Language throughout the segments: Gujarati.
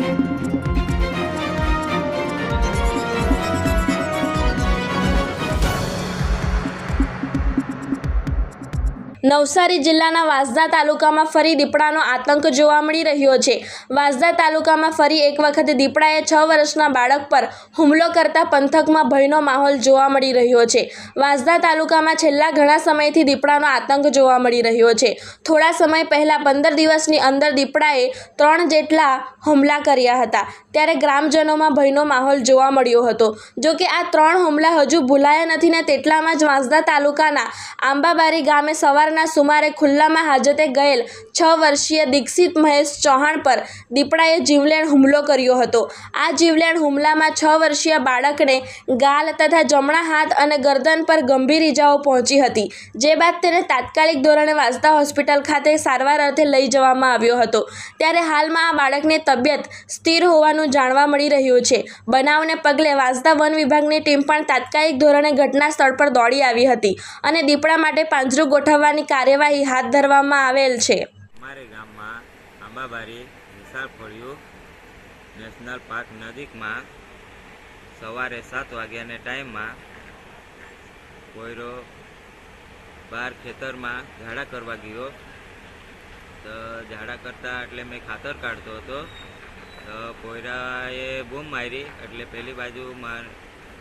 Thank you. નવસારી જિલ્લાના વાંસદા તાલુકામાં ફરી દીપડાનો આતંક જોવા મળી રહ્યો છે. વાંસદા તાલુકામાં ફરી એક વખત દીપડાએ છ વર્ષના બાળક પર હુમલો કરતા પંથકમાં ભયનો માહોલ જોવા મળી રહ્યો છે. વાંસદા તાલુકામાં છેલ્લા ઘણા સમયથી દીપડાનો આતંક જોવા મળી રહ્યો છે. થોડા સમય પહેલાં પંદર દિવસની અંદર દીપડાએ ત્રણ જેટલા હુમલા કર્યા હતા. ત્યારે ગ્રામજનોમાં ભયનો માહોલ જોવા મળ્યો હતો. જો કે આ ત્રણ હુમલા હજુ ભૂલાયા નથી ને તેટલામાં જ વાંસદા તાલુકાના આંબાબારી ગામે સવારના સુમારે ખુલ્લામાં હાજતે ગયેલ છ વર્ષીય દીક્ષિત મહેશ ચૌહાણ પર દીપડાએ જીવલેણ હુમલો કર્યો હતો. આ જીવલેણ હુમલામાં છ વર્ષીય બાળકને ગાલ તથા જમણા હાથ અને ગરદન પર ગંભીર ઇજાઓ પહોંચી હતી. જે બાદ તેને તાત્કાલિક ધોરણે વાંસદા હોસ્પિટલ ખાતે સારવાર અર્થે લઈ જવામાં આવ્યો હતો. ત્યારે હાલમાં આ બાળકની તબિયત સ્થિર હોવાનું જાણવા મળી રહ્યું છે. બનાવને પગલે વાંસદા વન વિભાગની ટીમ પણ તાત્કાલિક ધોરણે ઘટના સ્થળ પર દોડી આવી હતી અને દીપડા માટે પાંજરું ગોઠવવાની કાર્યવાહી હાથ ધરવામાં આવેલ છે. નેશનલ પાર્ક નજીકમાં સવારે સાત વાગ્યાના ટાઈમમાં કોયરો બહાર ખેતરમાં ઝાડા કરવા ગયો. તો ઝાડા કરતા એટલે મેં ખાતર કાઢતો હતો. તો કોયરાએ બૂમ મારી એટલે પેલી બાજુ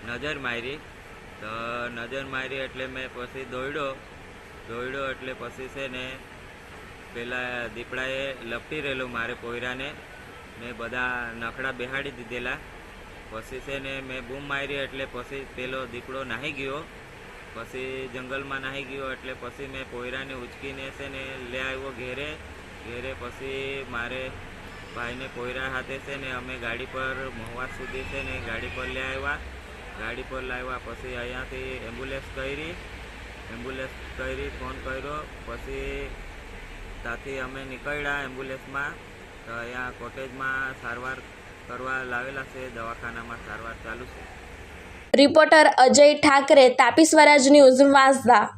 નજર મારી. તો નજર મારી એટલે મેં પછી દોડ્યો દોડ્યો એટલે પછી છે ને પેલા દીપડાએ લપટી રહેલો મારે કોયરાને ને બધા નખડા બેહાડી દીધેલા. પછી છે ને મેં બૂમ મારી એટલે પછી પેલો દીપડો નાહી ગયો. પછી જંગલમાં નાહી ગયો એટલે પછી મેં કોયરાને ઉચકીને છે ને લઈ આવ્યો ઘેરે. ઘેરે પછી મારે ભાઈને કોયરા હાથે છે ને અમે ગાડી પર મહવા સુધી છે ને ગાડી પર લઈ આવ્યા. ગાડી પર લાવ્યા પછી અહીંયાથી એમ્બ્યુલન્સ કરી. એમ્બ્યુલન્સ કરી, ફોન કર્યો. પછી ત્યાંથી અમે નીકળ્યા એમ્બ્યુલન્સમાં. તો અહીંયા કોટેજમાં સારવાર કરવા લાવેલા છે, દવાખાનામાં સારવાર ચાલુ છે. Reporter Ajay Thakare, Tapi Swaraj news, Vansda.